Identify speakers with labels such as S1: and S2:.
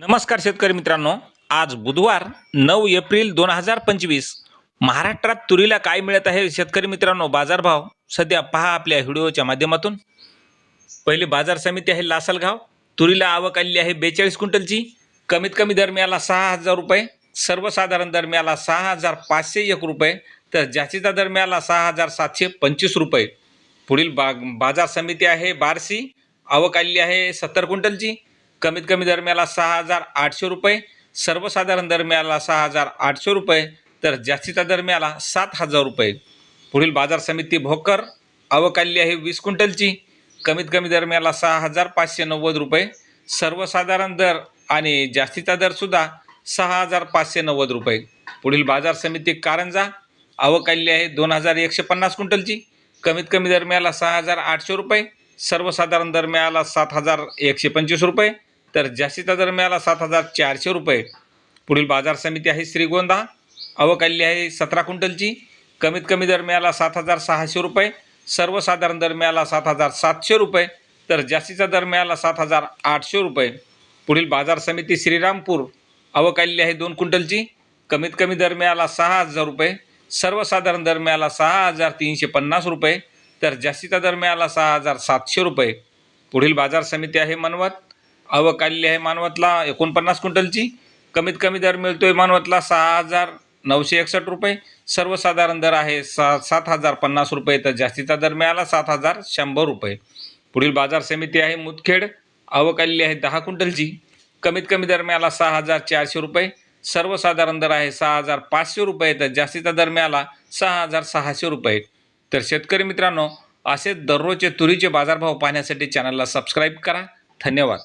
S1: नमस्कार शेतकरी मित्रांनो. आज बुधवार नऊ एप्रिल दोन हजार पंचवीस. महाराष्ट्रात तुरीला काय मिळत आहे? शेतकरी मित्रांनो बाजारभाव सध्या पहा आपल्या व्हिडिओच्या माध्यमातून. पहिली बाजार समिती आहे लासलगाव. तुरीला आवक आलेली आहे बेचाळीस क्विंटलची. कमीत कमी दर मिळाला सहा हजार रुपये. सर्वसाधारण दर मिळाला सहा हजार पाचशे एक रुपये. तर जास्तीचा दर मिळाला सहा हजार सातशे पंचवीस रुपये. पुढील बा बाजार समिती आहे बारसी आवक आलेली आहे सत्तर क्विंटलची. कमीत कमी दर मिळाला सहा हजार आठशे रुपये सर्वसाधारण दर मिळाला सहा हजार आठशे रुपये तर जास्तीचा दर मिळाला सात हजार रुपये. पुढील बाजार समिती भोकर अवकाल्य आहे वीस क्विंटलची कमीत कमी दर मिळाला सहा हजार पाचशे नव्वद रुपये सर्वसाधारण दर आणि जास्तीचा दरसुद्धा सहा हजार पाचशे नव्वद रुपये. पुढील बाजार समिती कारंजा अवकाल्य आहे दोन हजार एकशे पन्नास क्विंटलची कमीत कमी दर मिळाला सहा हजार आठशे रुपये सर्वसाधारण दर मिळाला सात हजार एकशे पंचवीस रुपये तर जास्तीचा दर मिळाला सात हजार चारशे रुपये. पुढील बाजार समिती आहे श्रीगोंदा. अवकाली आहे सतरा क्विंटलची. कमीत कमी दर मिळाला सात हजार सहाशे रुपये. सर्वसाधारण दर मिळाला सात हजार सातशे रुपये. तर जास्तीचा दर मिळाला सात हजार आठशे रुपये. पुढील बाजार समिती श्रीरामपूर. अवकाली आहे दोन क्विंटलची. कमीत कमी दर मिळाला सहा हजार रुपये. सर्वसाधारण दर मिळाला सहा हजार तीनशे पन्नास रुपये. तर जास्तीचा दर मिळाला सहा हजार सातशे रुपये. पुढील बाजार समिती आहे मनवत. आवक आलेली आहे मानवतला एकोणपन्नास क्विंटलची. कमीत कमी दर मिळतोय मानवतला सहा हजार नऊशे एकसष्ट रुपये. सर्वसाधारण दर आहे सा सात हजार पन्नास रुपये. तर जास्तीचा दर मिळाला सात हजार शंभर रुपये. पुढील बाजार समिती आहे मुदखेड. आवक आलेली आहे दहा क्विंटलची. कमीत कमी दर मिळाला सहा हजार चारशे रुपये. सर्वसाधारण दर आहे सहा हजार पाचशे रुपये. तर जास्तीचा दर मिळाला सहा हजार सहाशे रुपये. तर शेतकरी मित्रांनो असे दररोजचे तुरीचे बाजारभाव पाहण्यासाठी चॅनलला सबस्क्राईब करा. धन्यवाद.